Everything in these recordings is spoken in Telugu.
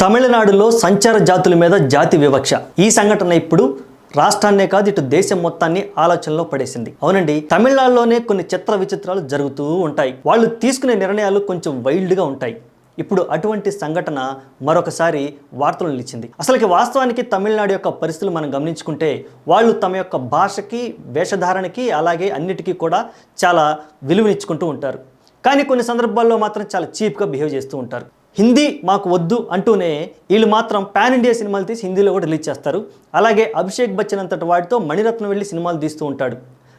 తమిళనాడులో సంచార జాతుల మీద జాతి వివక్ష. ఈ సంఘటన ఇప్పుడు రాష్ట్రాన్నే కాదు ఇటు దేశం మొత్తాన్ని ఆలోచనలో పడేసింది. అవునండి తమిళనాడులోనే కొన్ని చిత్ర విచిత్రాలు జరుగుతూ ఉంటాయి. వాళ్ళు తీసుకునే నిర్ణయాలు కొంచెం వైల్డ్గా ఉంటాయి. ఇప్పుడు అటువంటి సంఘటన మరొకసారి వార్తలు నిలిచింది. అసలుకి వాస్తవానికి తమిళనాడు యొక్క పరిస్థితులు మనం గమనించుకుంటే వాళ్ళు తమ యొక్క భాషకి వేషధారణకి అలాగే అన్నిటికీ కూడా చాలా విలువనిచ్చుకుంటూ ఉంటారు. కానీ కొన్ని సందర్భాల్లో మాత్రం చాలా చీప్గా బిహేవ్ చేస్తూ ఉంటారు. హిందీ మాకు వద్దు అంటూనే వీళ్ళు మాత్రం పాన్ ఇండియా సినిమాలు తీసి హిందీలో కూడా రిలీజ్ చేస్తారు. అలాగే అభిషేక్ బచ్చన్ అంతటి వాటితో మణిరత్నం వెళ్ళి సినిమాలు తీస్తూ ఉంటాడు.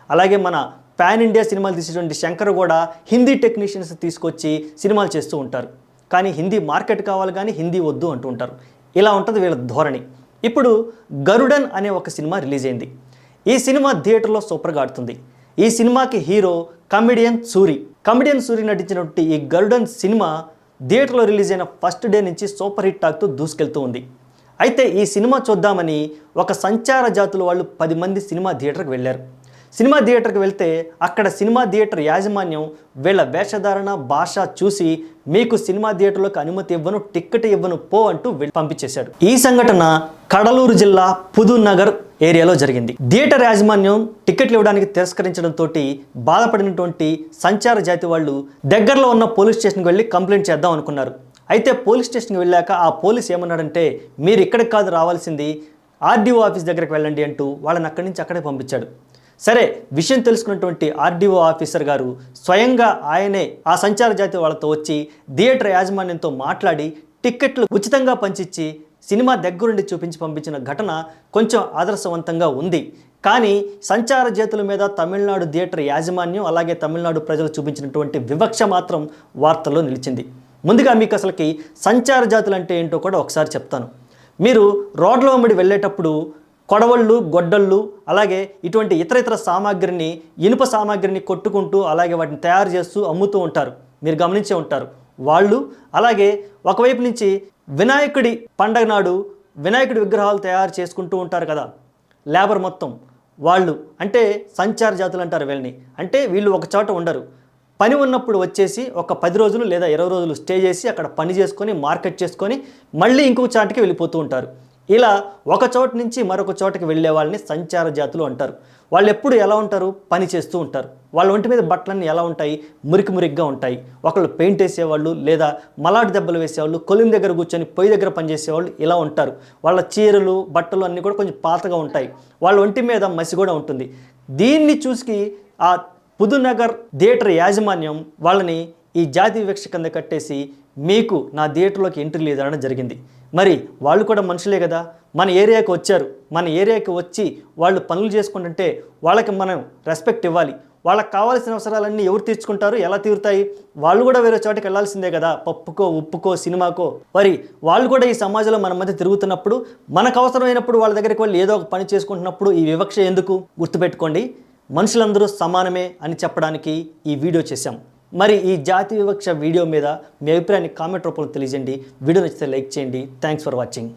అలాగే మన పాన్ ఇండియా సినిమాలు తీసేటువంటి శంకర్ కూడా హిందీ టెక్నీషియన్స్ తీసుకొచ్చి సినిమాలు చేస్తూ ఉంటారు. కానీ హిందీ మార్కెట్ కావాలి కానీ హిందీ వద్దు అంటూ ఉంటారు. ఇలా ఉంటుంది వీళ్ళ ధోరణి. ఇప్పుడు గరుడన్ అనే ఒక సినిమా రిలీజ్ అయింది. ఈ సినిమా థియేటర్లో సూపర్గా ఆడుతుంది. ఈ సినిమాకి hero comedian Soori. Comedian Soori నటించినటువంటి ఈ గరుడన్ సినిమా థియేటర్లో రిలీజ్ అయిన ఫస్ట్ డే నుంచి సూపర్ హిట్ టాక్తో దూసుకెళ్తూ ఉంది. అయితే ఈ సినిమా చూద్దామని ఒక సంచార జాతుల వాళ్ళు పది మంది సినిమా థియేటర్కి వెళ్ళారు. సినిమా థియేటర్కి వెళ్తే అక్కడ సినిమా థియేటర్ యాజమాన్యం వీళ్ళ వేషధారణ భాష చూసి మీకు సినిమా థియేటర్లోకి అనుమతి ఇవ్వను టిక్కెట్ ఇవ్వను పో అంటూ పంపించేశాడు. ఈ సంఘటన కడలూరు జిల్లా పుదునగర్ ఏరియాలో జరిగింది. థియేటర్ యాజమాన్యం టికెట్లు ఇవ్వడానికి తిరస్కరించడంతో బాధపడినటువంటి సంచార జాతి వాళ్ళు దగ్గరలో ఉన్న పోలీస్ స్టేషన్కి వెళ్ళి కంప్లైంట్ చేద్దాం అనుకున్నారు. అయితే పోలీస్ స్టేషన్కి వెళ్ళాక ఆ పోలీస్ ఏమన్నాడంటే మీరు ఇక్కడికి కాదు రావాల్సింది ఆర్డీఓ ఆఫీస్ దగ్గరికి వెళ్ళండి అంటూ వాళ్ళని అక్కడి నుంచి అక్కడే పంపించాడు. సరే విషయం తెలుసుకున్నటువంటి ఆర్డీఓ ఆఫీసర్ గారు స్వయంగా ఆయనే ఆ సంచార జాతి వాళ్ళతో వచ్చి థియేటర్ యాజమాన్యంతో మాట్లాడి టిక్కెట్లు ఉచితంగా పంచిచ్చి సినిమా దగ్గరుండి చూపించి పంపించిన ఘటన కొంచెం ఆదర్శవంతంగా ఉంది. కానీ సంచార జాతుల మీద తమిళనాడు థియేటర్ యాజమాన్యం అలాగే తమిళనాడు ప్రజలు చూపించినటువంటి వివక్ష మాత్రం వార్తల్లో నిలిచింది. ముందుగా మీకు అసలుకి సంచార జాతులు అంటే ఏంటో కూడా ఒకసారి చెప్తాను. మీరు రోడ్లో వెంబడి వెళ్ళేటప్పుడు కొడవళ్ళు గొడ్డళ్ళు అలాగే ఇటువంటి ఇతర ఇతర సామాగ్రిని ఇనుప సామాగ్రిని కొట్టుకుంటూ అలాగే వాటిని తయారు చేస్తూ అమ్ముతూ ఉంటారు. మీరు గమనించే ఉంటారు. వాళ్ళు అలాగే ఒకవైపు నుంచి వినాయకుడి పండగ నాడు వినాయకుడి విగ్రహాలు తయారు చేసుకుంటూ ఉంటారు కదా. లేబర్ మొత్తం. వాళ్ళు అంటే సంచార జాతులు అంటారు వీళ్ళని. అంటే వీళ్ళు ఒక చోట ఉండరు. పని ఉన్నప్పుడు వచ్చేసి ఒక పది రోజులు లేదా ఇరవై రోజులు స్టే చేసి అక్కడ పని చేసుకొని మార్కెట్ చేసుకొని మళ్ళీ ఇంకొక చాటుకి వెళ్ళిపోతూ ఉంటారు. ఇలా ఒక చోట నుంచి మరొక చోటకి వెళ్ళే వాళ్ళని సంచార జాతులు అంటారు. వాళ్ళు ఎప్పుడు ఎలా ఉంటారు? పని చేస్తూ ఉంటారు. వాళ్ళ ఒంటి మీద బట్టలన్నీ ఎలా ఉంటాయి? మురికి మురికిగా ఉంటాయి. ఒకళ్ళు పెయింట్ వేసేవాళ్ళు లేదా మలాటి దెబ్బలు వేసేవాళ్ళు కొలిం దగ్గర కూర్చొని పొయ్యి దగ్గర పనిచేసేవాళ్ళు ఇలా ఉంటారు. వాళ్ళ చీరలు బట్టలు అన్నీ కూడా కొంచెం పాతగా ఉంటాయి. వాళ్ళ ఒంటి మీద మసి కూడా ఉంటుంది. దీన్ని చూసి ఆ పుదునగర్ థియేటర్ యాజమాన్యం వాళ్ళని ఈ జాతి వివక్ష కింద కట్టేసి మీకు నా థియేటర్లోకి ఎంట్రీ లేదనడం జరిగింది. మరి వాళ్ళు కూడా మనుషులే కదా? మన ఏరియాకి వచ్చారు. మన ఏరియాకి వచ్చి వాళ్ళు పనులు చేసుకుంటుంటే వాళ్ళకి మనం రెస్పెక్ట్ ఇవ్వాలి. వాళ్ళకి కావాల్సిన అవసరాలన్నీ ఎవరు తీర్చుకుంటారు? ఎలా తీరుతాయి? వాళ్ళు కూడా వేరే చోటకి వెళ్ళాల్సిందే కదా? పప్పుకో ఉప్పుకో సినిమాకో. మరి వాళ్ళు కూడా ఈ సమాజంలో మన మధ్య తిరుగుతున్నప్పుడు మనకు అవసరమైనప్పుడు వాళ్ళ దగ్గరికి వెళ్ళి ఏదో ఒక పని చేసుకుంటున్నప్పుడు ఈ వివక్ష ఎందుకు? గుర్తుపెట్టుకోండి. మనుషులందరూ సమానమే అని చెప్పడానికి ఈ వీడియో చేశాం. మరి ఈ జాతి వివక్ష వీడియో మీద మీ అభిప్రాయాన్ని కామెంట్ రూపంలో తెలియజేయండి. వీడియో నచ్చితే లైక్ చేయండి. Thanks for watching